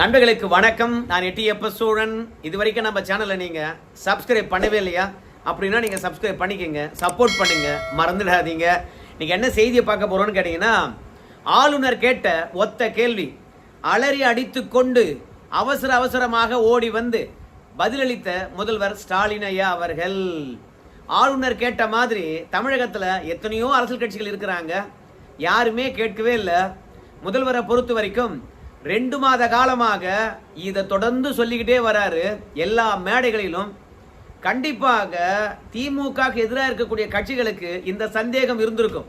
நண்பர்களுக்கு வணக்கம். நான் எட்டியப்ப சூழன். இது வரைக்கும் நம்ம சேனலை நீங்கள் சப்ஸ்கிரைப் பண்ணவே இல்லையா? அப்படின்னா நீங்கள் சப்ஸ்கிரைப் பண்ணிக்கோங்க. சப்போர்ட் பண்ணுங்க. மறந்துடாதீங்க. நீங்கள் என்ன செய்தியை பார்க்க போகிறோன்னு கேட்டிங்கன்னா ஆளுநர் கேட்ட ஒத்த கேள்வி. அலறி அடித்து கொண்டு அவசர அவசரமாக ஓடி வந்து பதிலளித்த முதல்வர் ஸ்டாலின் ஐயா அவர்கள். ஆளுநர் கேட்ட மாதிரி தமிழகத்தில் எத்தனையோ அரசியல் கட்சிகள் இருக்கிறாங்க. யாருமே கேட்கவே இல்லை. முதல்வரை பொறுத்த வரைக்கும் ரெண்டு மாத காலமாக இதை தொடர்ந்து சொல்லிக்கிட்டே வராரு எல்லா மேடைகளிலும். கண்டிப்பாக திமுக எதிராக இருக்கக்கூடிய கட்சிகளுக்கு இந்த சந்தேகம் இருந்திருக்கும்.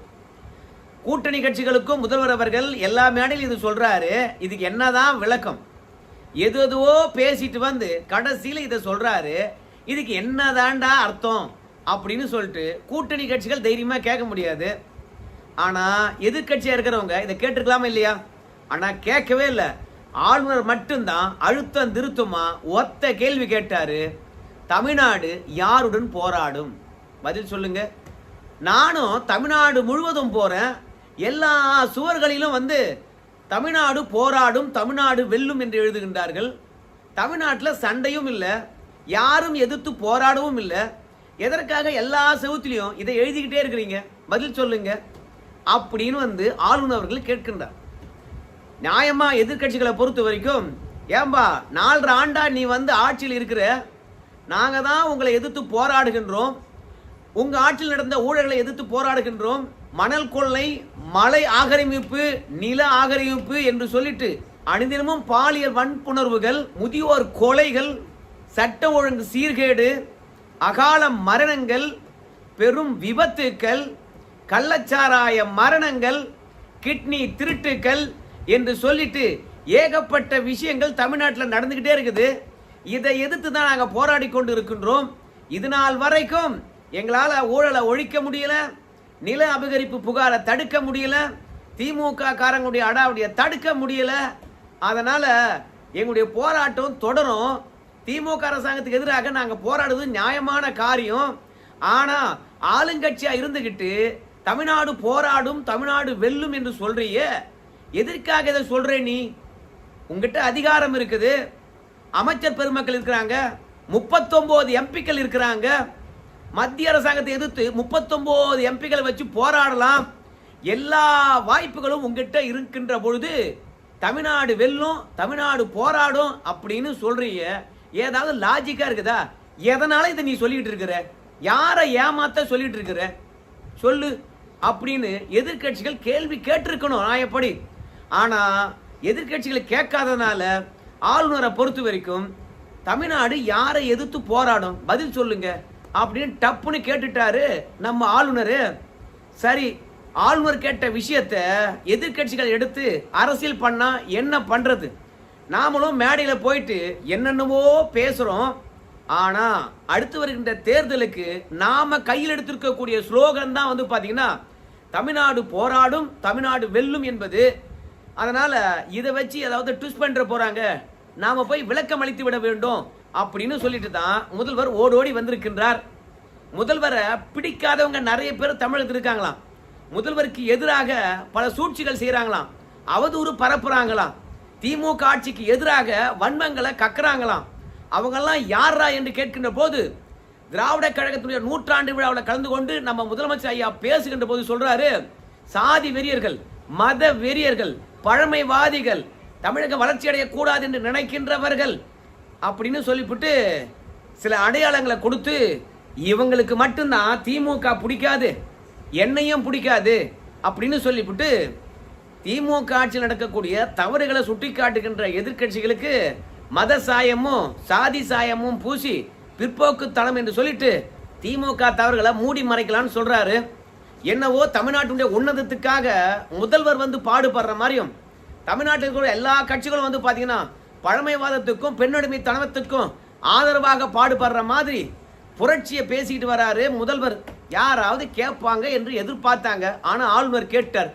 கூட்டணி கட்சிகளுக்கும் முதல்வர் அவர்கள் எல்லா மேடையிலும் இது சொல்றாரு. இதுக்கு என்னதான் விளக்கம்? எது எதுவோ பேசிட்டு வந்து கடைசியில் இதை சொல்றாரு. இதுக்கு என்னதான்டா அர்த்தம்? அப்படின்னு சொல்லிட்டு கூட்டணி கட்சிகள் தைரியமா கேட்க முடியாது. ஆனா எதிர்க்கட்சியா இருக்கிறவங்க இதை கேட்டிருக்கலாமா இல்லையா? ஆனால் கேட்கவே இல்லை. ஆளுநர் மட்டும்தான் அழுத்தம் திருத்தமா? ஒத்த கேள்வி கேட்டாரு. தமிழ்நாடு யாருடன் போராடும்? பதில் சொல்லுங்க. நானும் தமிழ்நாடு முழுவதும் போகிறேன் எல்லா சுவர்களிலும் வந்து தமிழ்நாடு போராடும் தமிழ்நாடு வெல்லும் என்று எழுதுகின்றார்கள். தமிழ்நாட்டில் சண்டையும் இல்லை. யாரும் எதிர்த்து போராடவும் இல்லை. எதற்காக எல்லா செவுத்திலையும் இதை எழுதிக்கிட்டே இருக்கிறீங்க? பதில் சொல்லுங்க. அப்படின்னு வந்து ஆளுநர் அவர்கள் கேட்கின்றார். நியாயமா எதிர்க்கட்சிகளை பொறுத்த வரைக்கும் ஏம்பா நாலரை ஆண்டா நீ வந்து ஆட்சியில் இருக்கிற நாங்க தான் உங்களை எதிர்த்து போராடுகின்றோம். உங்க ஆட்சியில் நடந்த ஊழல்களை எதிர்த்து போராடுகின்றோம். மணல் கொள்ளை மலை ஆக்கிரமிப்பு நில ஆக்கிரமிப்பு என்று சொல்லிட்டு அனுதினமும் பாலியல் வன்புணர்வுகள் முதியோர் கொலைகள் சட்ட ஒழுங்கு சீர்கேடு அகால மரணங்கள் பெரும் விபத்துக்கள் கள்ளச்சாராய மரணங்கள் கிட்னி திருட்டுக்கள் என்று சொல்லிட்டு ஏகப்பட்ட விஷயங்கள் தமிழ்நாட்டில் நடந்துக்கிட்டே இருக்குது. இதை எதிர்த்து தான் நாங்கள் போராடி கொண்டு இருக்கின்றோம் இது நாள் வரைக்கும் எங்களால் ஊழலை ஒழிக்க முடியல நில அபகரிப்பு புகாரை தடுக்க முடியல திமுக காரங்களுடைய அடாவுடைய தடுக்க முடியல. அதனால் எங்களுடைய போராட்டம் தொடரும். திமுக அரசாங்கத்துக்கு எதிராக நாங்கள் போராடுவது நியாயமான காரியம். ஆனால் ஆளுங்கட்சியாக இருந்துக்கிட்டு தமிழ்நாடு போராடும் தமிழ்நாடு வெல்லும் என்று சொல்றிய எதற்காக இதை சொல்கிற நீ? உங்ககிட்ட அதிகாரம் இருக்குது. அமைச்சர் பெருமக்கள் இருக்கிறாங்க. முப்பத்தொம்போது எம்பிக்கள் இருக்கிறாங்க. மத்திய அரசாங்கத்தை எதிர்த்து முப்பத்தொம்போது எம்பிக்களை வச்சு போராடலாம். எல்லா வாய்ப்புகளும் உங்ககிட்ட இருக்கின்ற பொழுது தமிழ்நாடு வெல்லும் தமிழ்நாடு போராடும் அப்படின்னு சொல்றீங்க. ஏதாவது லாஜிக்கா இருக்குதா? எதனால இதை நீ சொல்லிட்டு இருக்கிற? யாரை ஏமாத்த சொல்லிட்டு இருக்கிற? சொல்லு அப்படின்னு எதிர்க்கட்சிகள் கேள்வி கேட்டிருக்கணும். நான் எப்படி? ஆனால் எதிர்கட்சிகளை கேட்காதனால ஆளுநரை பொறுத்த வரைக்கும் தமிழ்நாடு யாரை எதிர்த்து போராடும்? பதில் சொல்லுங்க. அப்படின்னு டப்புன்னு கேட்டுட்டாரு நம்ம ஆளுநர். சரி ஆளுநர் கேட்ட விஷயத்த எதிர்க்கட்சிகள் எடுத்து அரசியல் பண்ணா என்ன பண்றது? நாமளும் மேடையில் போயிட்டு என்னென்னவோ பேசுகிறோம் ஆனால் அடுத்து வருகின்ற தேர்தலுக்கு நாம் கையில் எடுத்திருக்கக்கூடிய ஸ்லோகன் தான் வந்து பார்த்தீங்கன்னா தமிழ்நாடு போராடும் தமிழ்நாடு வெல்லும் என்பது அதனால் இதை வச்சு ஏதாவது ட்விஸ்ட் பண்ணுற போகிறாங்க நாம் போய் விளக்கம் அளித்து விட வேண்டும் அப்படின்னு சொல்லிட்டு தான் முதல்வர் ஓடோடி வந்திருக்கின்றார். முதல்வரை பிடிக்காதவங்க நிறைய பேர் தமிழகத்தில் இருக்காங்களாம் முதல்வருக்கு எதிராக பல சூழ்ச்சிகள் செய்கிறாங்களாம் அவதூறு பரப்புறாங்களாம். திமுக ஆட்சிக்கு எதிராக வன்மங்களை கக்குறாங்களாம். அவங்கெல்லாம் யாரா என்று கேட்கின்ற போது திராவிட கழகத்துடைய நூற்றாண்டு விழாவில் கலந்து கொண்டு நம்ம முதலமைச்சர் ஐயா பேசுகின்ற போது சொல்றாரு சாதி வெறியர்கள் மத வெறியர்கள் பழமைவாதிகள் தமிழகம் வளர்ச்சி அடையக்கூடாது என்று நினைக்கின்றவர்கள் அப்படின்னு சொல்லிவிட்டு சில அடையாளங்களை கொடுத்து இவங்களுக்கு மட்டும்தான் திமுக பிடிக்காது என்னையும் பிடிக்காது அப்படின்னு சொல்லிவிட்டு திமுக ஆட்சியில் நடக்கக்கூடிய தவறுகளை சுட்டிக்காட்டுகின்ற எதிர்க்கட்சிகளுக்கு மத சாயமும் சாதி சாயமும் பூசி பிற்போக்கு தளம் என்று சொல்லிட்டு திமுக தவறுகளை மூடி மறைக்கலாம்னு சொல்றாரு. என்னவோ தமிழ்நாட்டுடைய உன்னதத்துக்காக முதல்வர் வந்து பாடுபடுற மாதிரியும் தமிழ்நாட்டில் இருக்கிற எல்லா கட்சிகளும் வந்து பார்த்தீங்கன்னா பழமைவாதத்துக்கும் பெண்ணுடைமை தனத்துக்கும் ஆதரவாக பாடுபடுற மாதிரி புரட்சியை பேசிட்டு வராரு முதல்வர். யாராவது கேட்பாங்க என்று எதிர்பார்த்தாங்க. ஆனால் ஆளுநர் கேட்டார்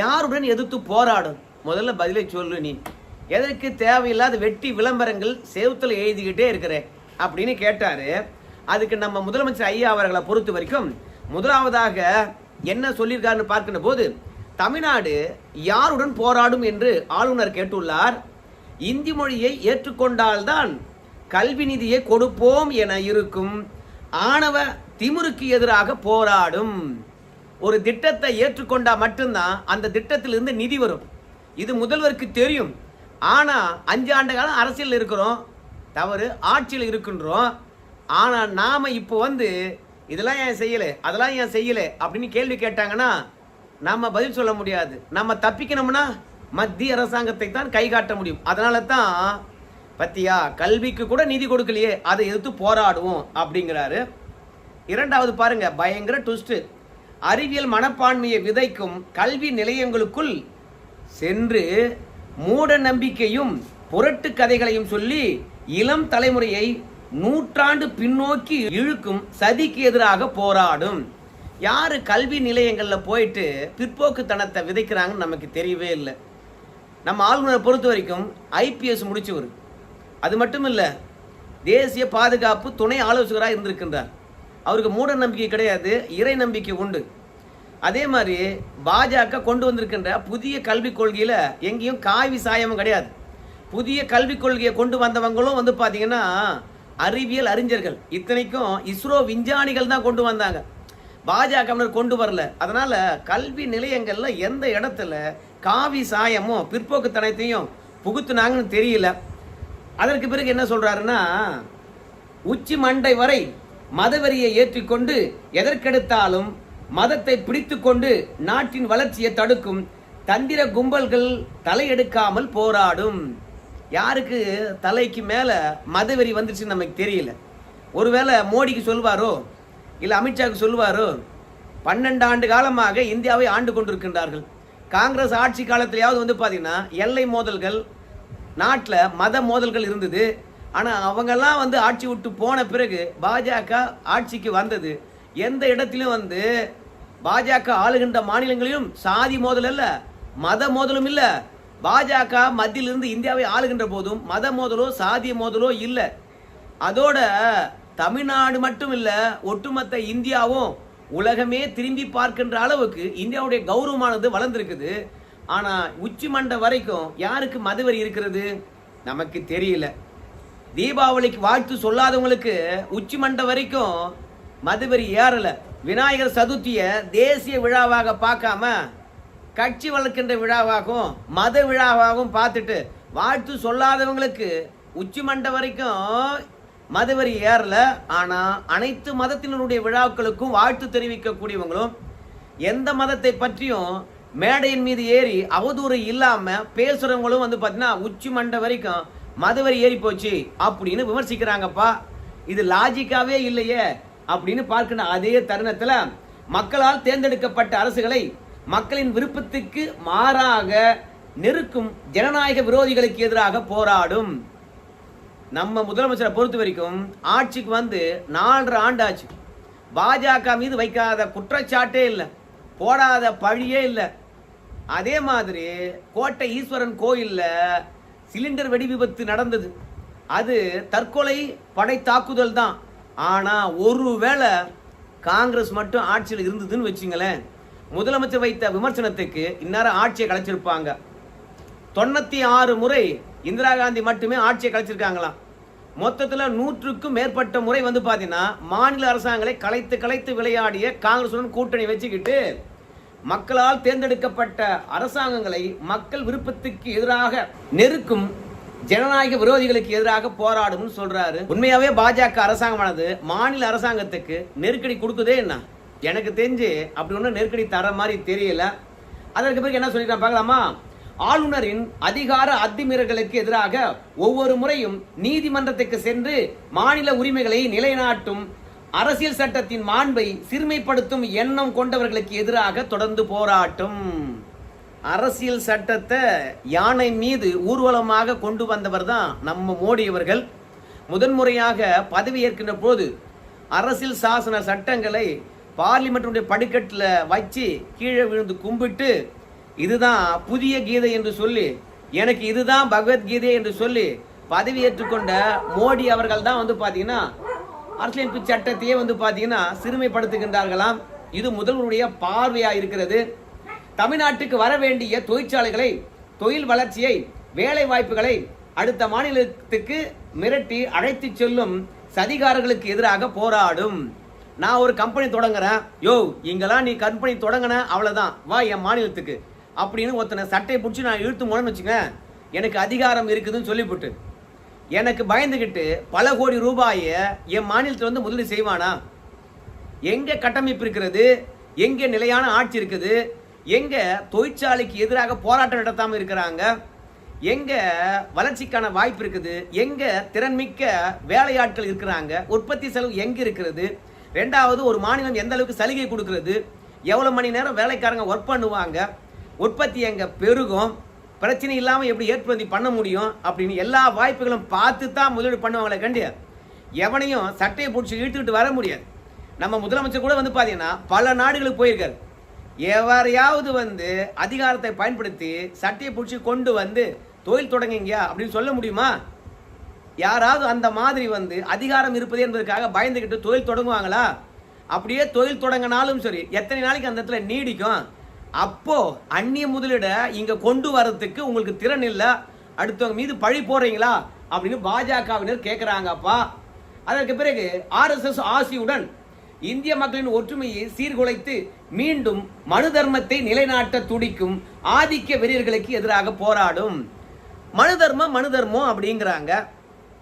யாருடன் எதிர்த்து போராடும்? முதல்ல பதிலை சொல்லு நீ. எதற்கு தேவையில்லாத வெட்டி விளம்பரங்கள் செவுத்தில் எழுதிக்கிட்டே இருக்கிறேன் அப்படின்னு கேட்டாரு. அதுக்கு நம்ம முதலமைச்சர் ஐயா அவர்களை பொறுத்த வரைக்கும் முதலாவதாக என்ன சொல்லியிருக்காருன்னு பார்க்கின்ற போது தமிழ்நாடு யாருடன் போராடும் என்று ஆளுநர் கேட்டுள்ளார். இந்தி மொழியை ஏற்றுக்கொண்டால்தான் கல்வி நிதியை கொடுப்போம் என இருக்கும். ஆணவ திமுருக்கு எதிராக போராடும். ஒரு திட்டத்தை ஏற்றுக்கொண்டா மட்டும்தான் அந்த திட்டத்திலிருந்து நிதி வரும். இது முதல்வருக்கு தெரியும். ஆனால் அஞ்சு ஆண்டு காலம் அரசியல் இருக்கிறோம். தவறு ஆட்சியில் இருக்கின்றோம். ஆனால் நாம் இப்போ வந்து இதெல்லாம் ஏன் செய்யலை? அதெல்லாம் ஏன் செய்யலை? அப்படின்னு கேள்வி கேட்டாங்கன்னா நம்ம பதில் சொல்ல முடியாது. நம்ம தப்பிக்கணும்னா மத்திய அரசாங்கத்தை தான் கை காட்ட முடியும். அதனால தான் பத்தியா கல்விக்கு கூட நிதி கொடுக்கலையே அதை எதிர்த்து போராடுவோம் அப்படிங்கிறாரு. இரண்டாவது பாருங்க பயங்கர ட்விஸ்ட் அறிவியல் மனப்பான்மையை விதைக்கும் கல்வி நிலையங்களுக்குள் சென்று மூட நம்பிக்கையும் புரட்டு கதைகளையும் சொல்லி இளம் தலைமுறையை நூற்றாண்டு பின்னோக்கி இழுக்கும் சதிக்கு எதிராக போராடும். யார் கல்வி நிலையங்களில் போயிட்டு பிற்போக்குத்தனத்தை விதைக்கிறாங்கன்னு நமக்கு தெரியவே இல்லை. நம்ம ஆளுநரை பொறுத்த வரைக்கும் ஐபிஎஸ் முடிச்சவர். அது மட்டும் இல்லை தேசிய பாதுகாப்பு துணை ஆலோசகராக இருந்திருக்கின்றார். அவருக்கு மூட நம்பிக்கை கிடையாது இறை நம்பிக்கை உண்டு. அதே மாதிரி பாஜக கொண்டு வந்திருக்கின்ற புதிய கல்விக் கொள்கையில் எங்கேயும் காவி சாயமும் கிடையாது. புதிய கல்விக் கொள்கையை கொண்டு வந்தவங்களும் வந்து பார்த்தீங்கன்னா அறிவியல் அறிஞர்கள். இத்தனைக்கும் இஸ்ரோ விஞ்ஞானிகள் தான் கொண்டு வந்தாங்க. பாஜகவினர் கொண்டு வரல. அதனால கல்வி நிலையங்கள்ல எந்த இடத்துல காவி சாயமும் பிற்போக்குத்தனத்தையும் புகுத்துனாங்கன்னு தெரியல. அதற்கு பிறகு என்ன சொல்றாருன்னா உச்சி மண்டை வரை மதவெறியை ஏற்றிக்கொண்டு எதற்கெடுத்தாலும் மதத்தை பிடித்துக்கொண்டு நாட்டின் வளர்ச்சியை தடுக்கும் தந்திர கும்பல்கள் தலையெடுக்காமல் போராடும். யாருக்கு தலைக்கு மேலே மதவெறி வந்துருச்சுன்னு நமக்கு தெரியல. ஒருவேளை மோடிக்கு சொல்வாரோ? இல்லை அமித்ஷாவுக்கு சொல்லுவாரோ பன்னெண்டு ஆண்டு காலமாக இந்தியாவை ஆண்டு கொண்டிருக்கின்றார்கள். காங்கிரஸ் ஆட்சி காலத்திலேயாவது வந்து பார்த்தீங்கன்னா எல்லை மோதல்கள் நாட்டில் மத மோதல்கள் இருந்தது. ஆனால் அவங்கெல்லாம் வந்து ஆட்சி விட்டு போன பிறகு பாஜக ஆட்சிக்கு வந்தது. எந்த இடத்திலும் வந்து பாஜக ஆளுகின்ற மாநிலங்களிலும் சாதி மோதல் இல்லை மத மோதலும் இல்லை பாஜக மத்தியிலிருந்து இந்தியாவை ஆளுகின்ற போதும் மத மோதலோ சாதிய மோதலோ இல்லை. அதோட தமிழ்நாடு மட்டும் இல்லை ஒட்டுமொத்த இந்தியாவும் உலகமே திரும்பி பார்க்கின்ற அளவுக்கு இந்தியாவுடைய கௌரவமானது வளர்ந்துருக்குது. ஆனால் உச்சி மண்ட வரைக்கும் யாருக்கு மதுவரி இருக்கிறது? நமக்கு தெரியல. தீபாவளிக்கு வாழ்த்து சொல்லாதவங்களுக்கு உச்சி மண்ட வரைக்கும் மதுவரி ஏறலை. விநாயகர் சதுர்த்தியை தேசிய விழாவாக பார்க்காம கட்சி வளர்க்கின்ற விழாவாகவும் மத விழாவாகவும் பார்த்துட்டு வாழ்த்து சொல்லாதவங்களுக்கு உச்சி மண்டை வரைக்கும் மதுவரி ஏறல. ஆனால் அனைத்து மதத்தினருடைய விழாக்களுக்கும் வாழ்த்து தெரிவிக்கக்கூடியவங்களும் எந்த மதத்தை பற்றியும் மேடையின் மீது ஏறி அவதூறு இல்லாமல் பேசுகிறவங்களும் வந்து பார்த்தீங்கன்னா உச்சி மண்டை வரைக்கும் மதவரி ஏறி போச்சு அப்படின்னு விமர்சிக்கிறாங்கப்பா. இது லாஜிக்காவே இல்லையே அப்படின்னு பார்க்கிற அதே தருணத்தில் மக்களால் தேர்ந்தெடுக்கப்பட்ட அரசுகளை மக்களின் விருப்பத்துக்கு மாறாக நெருக்கும் ஜனநாயக விரோதிகளுக்கு எதிராக போராடும். நம்ம முதலமைச்சரை பொறுத்த வரைக்கும் ஆட்சிக்கு வந்து நாலரை ஆண்டு ஆச்சு பாஜக மீது வைக்காத குற்றச்சாட்டே இல்லை. போடாத பழியே இல்லை. அதே மாதிரி கோட்டை ஈஸ்வரன் கோயிலில் சிலிண்டர் வெடி விபத்து நடந்தது. அது தற்கொலை படை தாக்குதல் தான். ஆனால் ஒருவேளை காங்கிரஸ் மட்டும் ஆட்சியில் இருந்ததுன்னு வச்சுங்களேன். முதலமைச்சர் வைத்த விமர்சனத்துக்கு இந்நேரம் ஆட்சியை கலைச்சிருப்பாங்க. தொண்ணூத்தி ஆறு முறை இந்திரா காந்தி மட்டுமே ஆட்சியை கலைச்சிருக்காங்களாம். மொத்தத்தில் நூற்றுக்கும் மேற்பட்ட முறை வந்து பார்த்தீங்கன்னா மாநில அரசாங்களை கலைத்து கலைத்து விளையாடிய காங்கிரசுடன் கூட்டணி வச்சுக்கிட்டு மக்களால் தேர்ந்தெடுக்கப்பட்ட அரசாங்கங்களை மக்கள் விருப்பத்துக்கு எதிராக நெருக்கும் ஜனநாயக விரோதிகளுக்கு எதிராக போராடும்னு சொல்றாரு. உண்மையாவே பாஜக அரசாங்கமானது மாநில அரசாங்கத்துக்கு நெருக்கடி கொடுக்குதே என்ன? எனக்கு தெரிஞ்சு அப்படி ஒன்றும் நெருக்கடி தர மாதிரி தெரியல. அதற்கு பிறகு என்ன சொல்லிருக்காங்க பார்க்கலாமா? ஆளுநரின் அதிகார அத்துமீறல்களுக்கு எதிராக ஒவ்வொரு முறையும் நீதிமன்றத்துக்கு சென்று மாநில உரிமைகளை நிலைநாட்டும் அரசியல் சட்டத்தின் மாண்பை சிறுமைப்படுத்தும் எண்ணம் கொண்டவர்களுக்கு எதிராக தொடர்ந்து போராட்டும். அரசியல் சட்டத்தை யானை மீது ஊர்வலமாக கொண்டு வந்தவர் தான் நம்ம மோடி அவர்கள். முதன்முறையாக பதவி ஏற்கின்ற போது அரசியல் சாசன சட்டங்களை பார்லிமெண்ட்டுடைய படிக்கட்டில் வச்சு கீழே விழுந்து கும்பிட்டு இதுதான் புதிய கீதை என்று சொல்லி எனக்கு இதுதான் பகவத்கீதை என்று சொல்லி பதவி ஏற்றுக்கொண்ட மோடி அவர்கள் தான் வந்து பார்த்தீங்கன்னா அரசியலமைப்பு சட்டத்தையே வந்து பார்த்தீங்கன்னா சிறுமைப்படுத்துகின்றார்களாம். இது முதல்வருடைய பார்வையாக இருக்கிறது. தமிழ்நாட்டுக்கு வர வேண்டிய தொழிற்சாலைகளை தொழில் வளர்ச்சியை வேலை வாய்ப்புகளை அடுத்த மாநிலத்துக்கு மிரட்டி அழைத்து செல்லும் சதிகாரர்களுக்கு எதிராக போராடும். நான் ஒரு கம்பெனி தொடங்குறேன். யோ இங்கெல்லாம் நீ கம்பெனி தொடங்கின அவ்வளோதான் வா என் மாநிலத்துக்கு. அப்படின்னு ஒருத்தனை சட்டையை பிடிச்சி நான் இழுத்து போனேன்னு வச்சுக்கேன் எனக்கு அதிகாரம் இருக்குதுன்னு சொல்லிவிட்டு எனக்கு பயந்துக்கிட்டு பல கோடி ரூபாயை என் மாநிலத்தில் வந்து முதலீடு செய்வானா? எங்கே கட்டமைப்பு இருக்கிறது? எங்கே நிலையான ஆட்சி இருக்குது? எங்கே தொழிற்சாலைக்கு எதிராக போராட்டம் நடத்தாமல் இருக்கிறாங்க? எங்கே வளர்ச்சிக்கான வாய்ப்பு இருக்குது? எங்கே திறன்மிக்க வேலையாட்கள் இருக்கிறாங்க? உற்பத்தி செலவு எங்கே இருக்கிறது? ரெண்டாவது ஒரு மாநிலம் எந்த அளவுக்கு சலுகை கொடுக்குறது? எவ்வளோ மணி நேரம் வேலைக்காரங்க ஒர்க் பண்ணுவாங்க? உற்பத்தி எங்கே பெருகும்? பிரச்சனை இல்லாமல் எப்படி ஏற்றுமதி பண்ண முடியும்? அப்படின்னு எல்லா வாய்ப்புகளும் பார்த்து தான் முதலீடு பண்ணுவாங்களே கண்டிய. எவனையும் சட்டையை பிடிச்சி இழுத்துக்கிட்டு வர முடியாது. நம்ம முதலமைச்சர் கூட வந்து பார்த்தீங்கன்னா பல நாடுகளுக்கு போயிருக்காரு. எவரையாவது வந்து அதிகாரத்தை பயன்படுத்தி சட்டையை பிடிச்சி கொண்டு வந்து தொழில் தொடங்குங்க அப்படின்னு சொல்ல முடியுமா? யாராவது அந்த மாதிரி வந்து அதிகாரம் இருப்பது என்பதற்காக பயந்துக்கிட்டு தொழில் தொடங்குவாங்களா? அப்படியே தொழில் தொடங்கினாலும் சரி எத்தனை நாளைக்கு அந்த இடத்துல நீடிக்கும்? அப்போ அந்நிய முதலீட இங்க கொண்டு வரதுக்கு உங்களுக்கு திறன் இல்லை. அடுத்தவங்க மீது பழி போடுறீங்களா? அப்படின்னு பாஜகவினர் கேட்குறாங்கப்பா அதற்கு பிறகு ஆர்எஸ்எஸ் ஆசியுடன் இந்திய மக்களின் ஒற்றுமையை சீர்குலைத்து மீண்டும் மனு தர்மத்தை நிலைநாட்ட துடிக்கும் ஆதிக்க வெறியர்களுக்கு எதிராக போராடும். மனு தர்மம் மனு தர்மம் அப்படிங்கிறாங்க.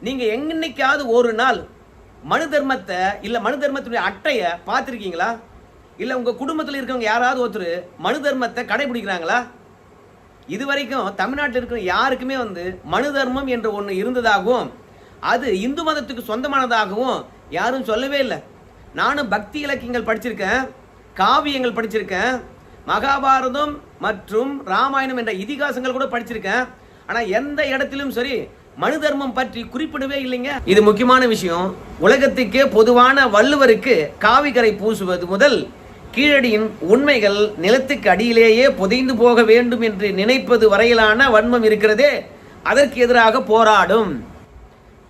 நீங்க என்னைக்காவது ஒரு நாள் மனு தர்மத்தை இல்ல மனு தர்மத்துடைய அட்டையை பார்த்துருக்கீங்களா? இல்ல உங்க குடும்பத்தில் இருக்கவங்க யாராவது ஒருத்தர் மனு தர்மத்தை கடைபிடிக்கிறாங்களா? இது வரைக்கும் தமிழ்நாட்டில் இருக்கிற யாருக்குமே வந்து மனு தர்மம் என்ற ஒன்று இருந்ததாகவும் அது இந்து மதத்துக்கு சொந்தமானதாகவும் யாரும் சொல்லவே இல்லை. நானும் பக்தி இலக்கியங்கள் படிச்சிருக்கேன் காவியங்கள் படிச்சிருக்கேன் மகாபாரதம் மற்றும் ராமாயணம் என்ற இதிகாசங்கள் கூட படிச்சிருக்கேன். ஆனால் எந்த இடத்திலும் சரி மனு தர்மம் பற்றி குறிப்பிடவே இல்லைங்க. இது முக்கியமான விஷயம். உலகத்துக்கே பொதுவான வள்ளுவருக்கு காவிகரை பூசுவது முதல் கீழடியின் உண்மைகள் நிலத்துக்கு அடியிலேயே புதைந்து போக வேண்டும் என்று நினைப்பது வரையிலான வன்மம் இருக்கிறதே. அதற்கு எதிராக போராடும்.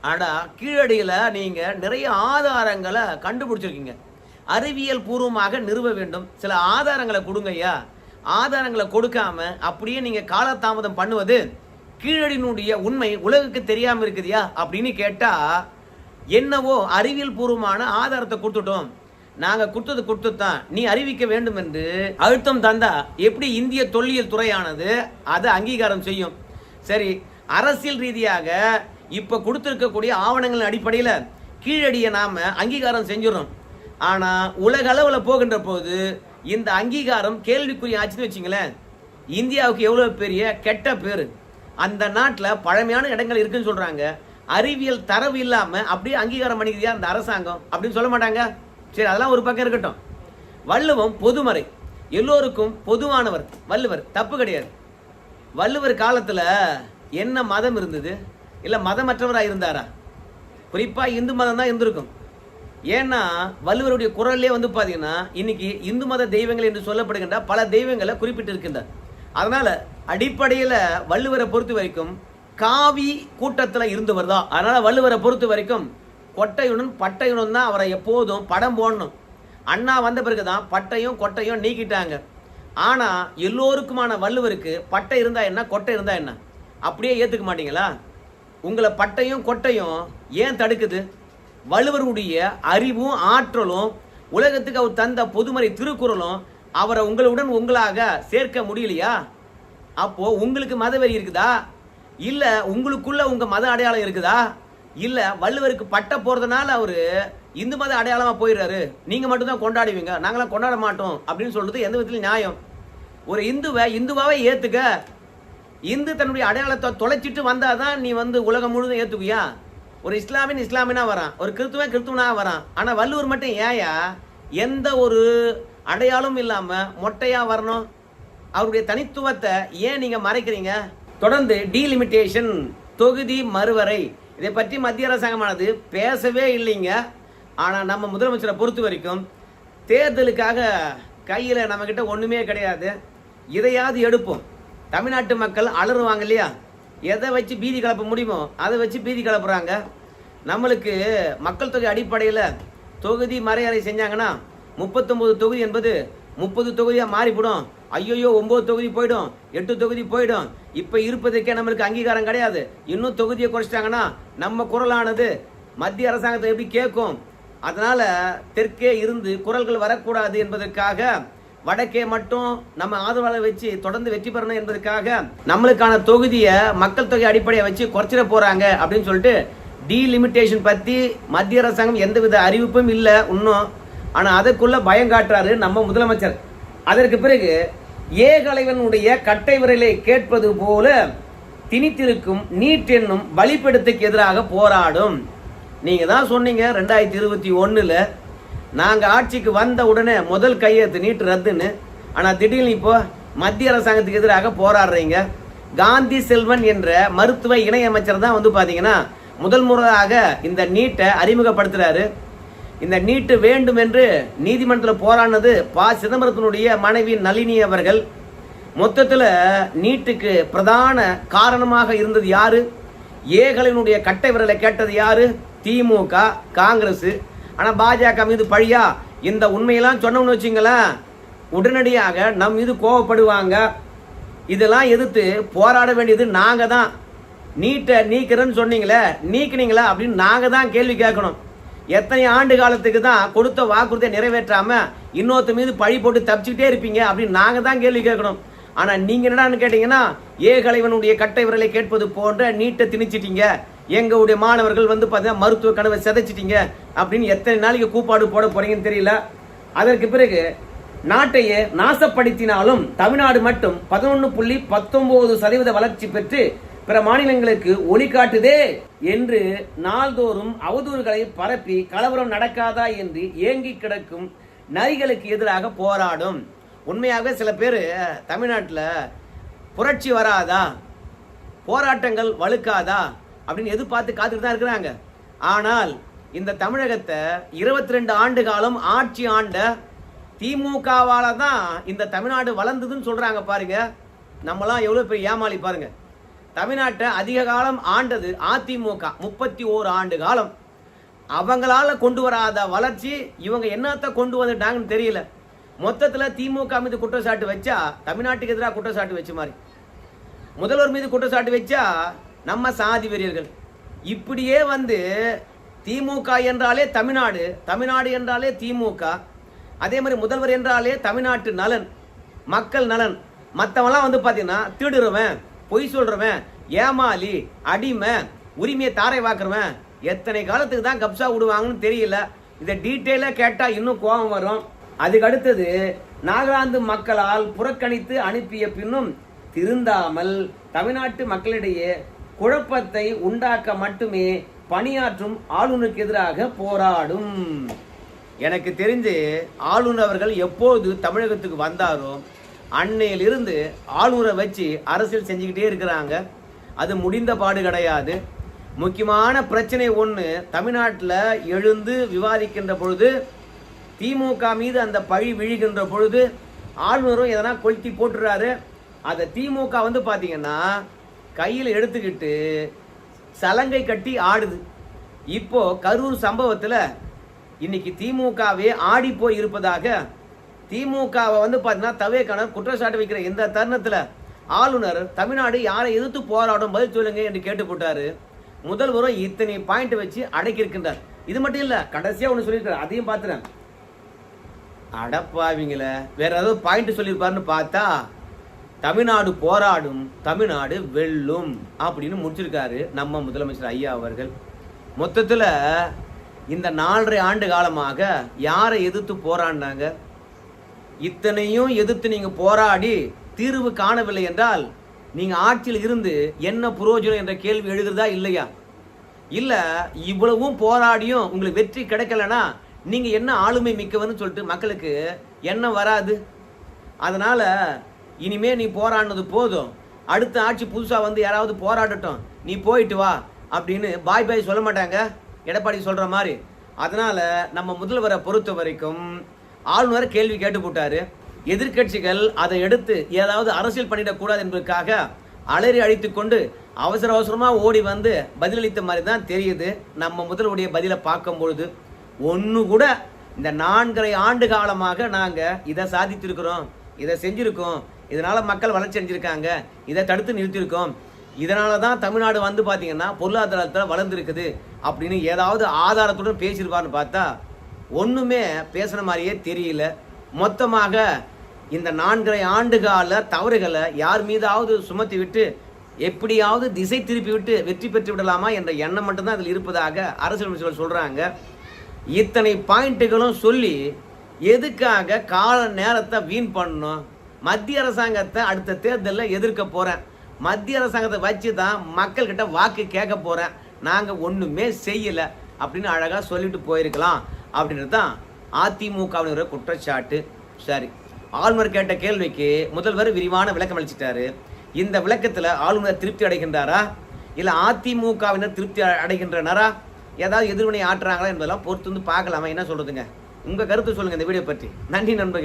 ஆனா கீழடியில் நீங்க நிறைய ஆதாரங்களை கண்டுபிடிச்சிருக்கீங்க. அறிவியல் பூர்வமாக நிறுவ வேண்டும். சில ஆதாரங்களை கொடுங்கய்யா. ஆதாரங்களை கொடுக்காம அப்படியே நீங்க காலதாமதம் பண்ணுவது கீழடியினுடைய உண்மை உலகுக்கு தெரியாமல் இருக்குதியா அப்படின்னு கேட்டால் என்னவோ அறிவியல் பூர்வமான ஆதாரத்தை கொடுத்துட்டோம். நாங்கள் கொடுத்தது கொடுத்துதான் நீ அறிவிக்க வேண்டும் என்று அழுத்தம் தந்தா எப்படி இந்திய தொல்லியல் துறையானது அதை அங்கீகாரம் செய்யும்? சரி அரசியல் ரீதியாக இப்போ கொடுத்துருக்கக்கூடிய ஆவணங்களின் அடிப்படையில் கீழடியை நாம் அங்கீகாரம் செஞ்சிடறோம். ஆனால் உலக அளவில் போகின்ற போது இந்த அங்கீகாரம் கேள்விக்குரிய ஆச்சுன்னு வச்சுங்களேன். இந்தியாவுக்கு எவ்வளோ பெரிய கெட்ட பேர்? அந்த நாட்டில் பழமையான இடங்கள் இருக்குன்னு சொல்கிறாங்க அறிவியல் தரவு இல்லாமல் அப்படியே அங்கீகாரம் பண்ணிக்கிறியா அந்த அரசாங்கம்? அப்படின்னு சொல்ல மாட்டாங்க. சரி அதெல்லாம் ஒரு பக்கம் இருக்கட்டும். வள்ளுவம் பொதுமறை. எல்லோருக்கும் பொதுவானவர். வள்ளுவர் தப்பு கிடையாது. வள்ளுவர் காலத்தில் என்ன மதம் இருந்தது? இல்லை மதமற்றவராக இருந்தாரா? குறிப்பாக இந்து மதம் தான் இருந்திருக்கும். ஏன்னா வள்ளுவருடைய குரல்லே வந்து பார்த்தீங்கன்னா இன்னைக்கு இந்து மத தெய்வங்கள் என்று சொல்லப்படுகின்ற பல தெய்வங்களை குறிப்பிட்டிருக்கின்றார். அதனால அடிப்படையில் வள்ளுவரை பொறுத்த வரைக்கும் காவி கூட்டத்தில் இருந்தவர் தான். அதனால வள்ளுவரை பொறுத்த வரைக்கும் கொட்டையுடன் பட்டையுடன் தான் அவரை எப்போதும் படம் போடணும். அண்ணா வந்த பிறகு தான் பட்டையும் கொட்டையும் நீக்கிட்டாங்க. ஆனால் எல்லோருக்குமான வள்ளுவருக்கு பட்டை இருந்தால் என்ன கொட்டை இருந்தால் என்ன? அப்படியே ஏற்றுக்க மாட்டீங்களா? உங்களை பட்டையும் கொட்டையும் ஏன் தடுக்குது? வள்ளுவருடைய அறிவும் ஆற்றலும் உலகத்துக்கு அவர் தந்த பொதுமறை திருக்குறளும் அவரை உங்களுடன் உங்களாக சேர்க்க முடியலையா? அப்போ உங்களுக்கு மதவெறி இருக்குதா? இல்ல உங்களுக்குள்ள உங்க மத அடையாளம் இருக்குதா? இல்ல வள்ளுவருக்கு பட்ட போறதுனால அவரு இந்து மத அடையாளமா போயிடுறாரு. நீங்க மட்டும்தான் கொண்டாடுவீங்க. நாங்களாம் கொண்டாட மாட்டோம் அப்படின்னு சொல்றது எந்த விதத்துல நியாயம். ஒரு இந்துவை இந்துவாவே ஏத்துக்க. இந்து தன்னுடைய அடையாளத்தை தொலைச்சிட்டு வந்தாதான் நீ வந்து உலகம் முழுதும் ஏத்துக்குவியா? ஒரு இஸ்லாமின் இஸ்லாமினா வரான். ஒரு கிறிஸ்துவன் கிறிஸ்துவனா வரான். ஆனா வள்ளுவர் மட்டும் ஏயா? எந்த ஒரு அடையாளம் இல்லாம மொட்டையா வரணும். அவருடைய தனித்துவத்தை ஏன் நீங்க மறைக்கிறீங்க? தொடர்ந்து டீலிமிட்டேஷன் தொகுதி மறுவரை. இதை பற்றி மத்திய அரசாங்கமானது பேசவே இல்லைங்க. ஆனால் நம்ம முதலமைச்சரை பொறுத்த வரைக்கும் தேர்தலுக்காக கையில் நம்மக்கிட்ட ஒன்றுமே கிடையாது. இதையாவது எடுப்போம். தமிழ்நாட்டு மக்கள் அலறுவாங்க இல்லையா? எதை வச்சு பீதி கலப்ப முடியுமோ அதை வச்சு பீதி கலப்புறாங்க. நம்மளுக்கு மக்கள் தொகை அடிப்படையில் தொகுதி மறையறை செஞ்சாங்கன்னா முப்பத்தொம்பது தொகுதி என்பது முப்பது தொகுதியாக மாறிவிடும் ஐயோயோ ஒம்பது தொகுதி போயிடும். எட்டு தொகுதி போயிடும். இப்போ இருப்பதற்கே நம்மளுக்கு அங்கீகாரம் கிடையாது. இன்னும் தொகுதியை குறைச்சிட்டாங்கன்னா நம்ம குரலானது மத்திய அரசாங்கத்தை எப்படி கேட்கும்? அதனால் தெற்கே இருந்து குரல்கள் வரக்கூடாது என்பதற்காக வடக்கே மட்டும் நம்ம ஆதரவாளர் வச்சு தொடர்ந்து வெற்றி பெறணும் என்பதற்காக நம்மளுக்கான தொகுதியை மக்கள் தொகை அடிப்படையை வச்சு குறைச்சிட போகிறாங்க அப்படின்னு சொல்லிட்டு டீலிமிட்டேஷன் பற்றி மத்திய அரசாங்கம் எந்தவித அறிவிப்பும் இல்லை. இன்னும் ஆனால் அதுக்குள்ள பயம் காட்டுறாரு நம்ம முதலமைச்சர். அதற்கு பிறகு ஏகலைவனுடைய கட்டை விரலை கேட்பது போல திணித்திருக்கும் நீட் என்னும் வழிபடுத்துக்கு எதிராக போராடும். நீங்க தான் சொன்னீங்க ரெண்டாயிரத்தி இருபத்தி ஒன்றில் நாங்க ஆட்சிக்கு வந்த உடனே முதல் கையெழுத்து நீட்டு ரத்துன்னு. ஆனால் திடீர்னு இப்போ மத்திய அரசாங்கத்துக்கு எதிராக போராடுறீங்க. காந்தி செல்வன் என்ற மருத்துவ இணையமைச்சர் தான் வந்து பார்த்தீங்கன்னா முதல் முறையாக இந்த நீட்டை அறிமுகப்படுத்துறாரு. இந்த நீட்டு வேண்டும் என்று நீதிமன்றத்தில் போராடினது ப. சிதம்பரத்தினுடைய மனைவி நளினி அவர்கள். மொத்தத்தில் நீட்டுக்கு பிரதான காரணமாக இருந்தது யாரு? ஏகலினுடைய கட்டை விரலை கேட்டது யாரு? திமுக காங்கிரஸ். ஆனால் பாஜக மீது பழியா? இந்த உண்மையெல்லாம் சொன்னோம்னு வச்சுங்களேன். உடனடியாக நம் மீது கோவப்படுவாங்க. இதெல்லாம் எதிர்த்து போராட வேண்டியது நாங்கள் தான் நீட்டை நீக்கிறேன்னு சொன்னீங்களே நீக்கினீங்களா அப்படின்னு நாங்கள் தான் கேள்வி கேட்கணும். எத்தனை ஆண்டு காலத்துக்கு தான் கொடுத்த வாக்குறுதியை நிறைவேற்றாம இன்னொருத்த மீது பழி போட்டு தப்பிச்சுக்கிட்டே இருப்பீங்க அப்படின்னு நாங்கள் தான் கேள்வி கேட்கணும். ஆனால் நீங்கள் என்னடான்னு கேட்டீங்கன்னா ஏகலைவனுடைய கட்டை விரலை கேட்பது போன்ற நீட்டை திணிச்சிட்டீங்க. எங்களுடைய மாணவர்கள் வந்து பார்த்தீங்கன்னா மருத்துவ கனவை சிதைச்சிட்டீங்க அப்படின்னு எத்தனை நாளைக்கு கூப்பாடு போட போறீங்கன்னு தெரியல. அதற்கு பிறகு நாட்டையே நாசப்படுத்தினாலும் தமிழ்நாடு மட்டும் பதினொன்று புள்ளி பத்தொன்பது சதவீத வளர்ச்சி பெற்று பிற மாநிலங்களுக்கு ஒளி காட்டுதே என்று நாள்தோறும் அவதூறுகளை பரப்பி கலவரம் நடக்காதா என்று ஏங்கி கிடக்கும் நரிகளுக்கு எதிராக போராடும். உண்மையாக சில பேர் தமிழ்நாட்டில் புரட்சி வராதா? போராட்டங்கள் வலுக்காதா அப்படின்னு எதிர்பார்த்து காத்துட்டு தான் இருக்கிறாங்க. ஆனால் இந்த தமிழகத்தை இருபத்தி ரெண்டு ஆண்டு காலம் ஆட்சி ஆண்ட திமுகவால் தான் இந்த தமிழ்நாடு வளர்ந்ததுன்னு சொல்கிறாங்க பாருங்க. நம்மலாம் எவ்வளோ பெரிய ஏமாளி பாருங்க. தமிழ்நாட்டை அதிக காலம் ஆண்டது அதிமுக. முப்பத்தி ஓரு ஆண்டு காலம். அவங்களால கொண்டு வராத வளர்ச்சி இவங்க என்னத்தை கொண்டு வந்துட்டாங்கன்னு தெரியல. மொத்தத்தில் திமுக மீது குற்றச்சாட்டு வச்சா தமிழ்நாட்டுக்கு எதிராக குற்றச்சாட்டு வச்ச மாதிரி. முதல்வர் மீது குற்றச்சாட்டு வச்சா நம்ம சாதி வெறியர்கள். இப்படியே வந்து திமுக என்றாலே தமிழ்நாடு தமிழ்நாடு என்றாலே திமுக. அதே மாதிரி முதல்வர் என்றாலே தமிழ்நாட்டு நலன் மக்கள் நலன். மற்றவெல்லாம் வந்து பார்த்தீங்கன்னா திருடுறவன். பொய் சொல்றவன் ஏமாளி அடிமை உரிமையை தாரை வாக்குறவன் எத்தனை காலத்துக்கு தான் கப்சா விடுவாங்கன்னு தெரியல. இதை டீட்டெயிலாக கேட்டால் இன்னும் கோபம் வரும். அதுக்கு அடுத்தது நாகாலாந்து மக்களால் புறக்கணித்து அனுப்பிய பின்னும் திருந்தாமல் தமிழ்நாட்டு மக்களிடையே குழப்பத்தை உண்டாக்க மட்டுமே பணியாற்றும் ஆளுநருக்கு எதிராக போராடும். எனக்கு தெரிஞ்சு ஆளுநர் அவர்கள் எப்போது தமிழகத்துக்கு வந்தாரோ அன்னையிலிருந்து ஆளுநரை வச்சு அரசியல் செஞ்சுக்கிட்டே இருக்கிறாங்க. அது முடிந்த பாடு கிடையாது. முக்கியமான பிரச்சனை ஒன்று தமிழ்நாட்டில் எழுந்து விவாதிக்கின்ற பொழுது திமுக மீது அந்த பழி விழுகின்ற பொழுது ஆளுநரும் எதனா கொளுத்தி போட்டுறாரு. அதை திமுக வந்து பார்த்தீங்கன்னா கையில் எடுத்துக்கிட்டு சலங்கை கட்டி ஆடுது. இப்போ கரூர் சம்பவத்தில் இன்னைக்கு திமுகவே ஆடி போய் இருப்பதாக திமுகவை வந்து பார்த்தீங்கன்னா தவேக்கான குற்றச்சாட்டு வைக்கிற இந்த தருணத்தில் ஆளுநர் தமிழ்நாடு யாரை எதிர்த்து போராடும் பதில் சொல்லுங்க என்று கேட்டு முதல்வரும் இத்தனை பாயிண்ட் வச்சு அடக்கி இருக்கின்றார் இது மட்டும் இல்ல கடைசியா ஒன்று சொல்லியிருக்காரு. அதையும் பார்த்துறேன் அடப்பாவிங்கள வேற ஏதாவது பாயிண்ட் சொல்லியிருப்பாருன்னு பார்த்தா தமிழ்நாடு போராடும் தமிழ்நாடு வெல்லும் அப்படின்னு முடிச்சிருக்காரு நம்ம முதலமைச்சர் ஐயா அவர்கள். மொத்தத்தில் இந்த நாலரை ஆண்டு காலமாக யாரை எதிர்த்து போராடினாங்க? இத்தனையும் எதிர்த்து நீங்க போராடி தீர்வு காணவில்லை என்றால் நீங்க ஆட்சியில் இருந்து என்ன புரோஜனம் என்ற கேள்வி எழுதுறதா இல்லையா? இல்ல இவ்வளவும் போராடியும் உங்களுக்கு வெற்றி கிடைக்கலனா நீங்க என்ன ஆளுமை மிக்கவன்னு சொல்லிட்டு மக்களுக்கு எண்ணம் வராது. அதனால இனிமே நீ போராடினது போதும். அடுத்த ஆட்சி புதுசா வந்து யாராவது போராடட்டும். நீ போயிட்டு வா அப்படின்னு பாய் பாய் சொல்ல மாட்டாங்க. எடப்பாடி சொல்ற மாதிரி. அதனால நம்ம முதல்வரை பொறுத்த வரைக்கும் ஆளுநர் கேள்வி கேட்டு போட்டார். எதிர்க்கட்சிகள் அதை எடுத்து ஏதாவது அரசியல் பண்ணிடக்கூடாது என்பதற்காக அலறி அழித்து கொண்டு அவசர அவசரமாக ஓடி வந்து பதிலளித்த மாதிரி தான் தெரியுது. நம்ம முதல்வருடைய பதிலை பார்க்கும் பொழுது ஒன்று கூட இந்த நான்கரை ஆண்டு காலமாக நாங்கள் இதை சாதித்திருக்கிறோம் இதை செஞ்சுருக்கோம் இதனால் மக்கள் வளர்ச்சி அடைஞ்சிருக்காங்க இதை தடுத்து நிறுத்தியிருக்கோம் இதனால தான் தமிழ்நாடு வந்து பார்த்தீங்கன்னா பொருளாதாரத்தில் வளர்ந்துருக்குது அப்படின்னு ஏதாவது ஆதாரத்துடன் பேசியிருப்பான்னு பார்த்தா ஒன்றுமே பேசுகிற மாதிரியே தெரியல. மொத்தமாக இந்த நான்கரை ஆண்டு கால தவறுகளை யார் மீதாவது சுமத்தி விட்டு எப்படியாவது திசை திருப்பி விட்டு வெற்றி பெற்று விடலாமா என்ற எண்ணம் மட்டும்தான் அதில் இருப்பதாக அரசியல் அமைச்சர்கள் சொல்கிறாங்க இத்தனை பாயிண்ட்டுகளும் சொல்லி எதுக்காக கால நேரத்தை வீண் பண்ணணும்? மத்திய அரசாங்கத்தை அடுத்த தேர்தலில் எதிர்க்க போகிறேன் மத்திய அரசாங்கத்தை வச்சு தான் மக்கள்கிட்ட வாக்கு கேட்க போகிறேன் நாங்கள் ஒன்றுமே செய்யலை அப்படின்னு அழகாக சொல்லிட்டு போயிருக்கலாம். அப்படின்றது தான் அதிமுகவினுடைய குற்றச்சாட்டு. சரி ஆளுநர் கேட்ட கேள்விக்கு முதல்வர் விரிவான விளக்கம் அளிச்சிட்டாரு. இந்த விளக்கத்தில் ஆளுநர் திருப்தி அடைகின்றாரா? இல்லை அதிமுகவினர் திருப்தி அடைகின்றனரா? ஏதாவது எதிர்வினை ஆற்றுறாங்களா என்பதெல்லாம் பொறுத்து வந்து பார்க்கலாமா? என்ன சொல்கிறதுங்க உங்கள் கருத்து சொல்லுங்கள் இந்த வீடியோ பற்றி. நன்றி நண்பர்கள்.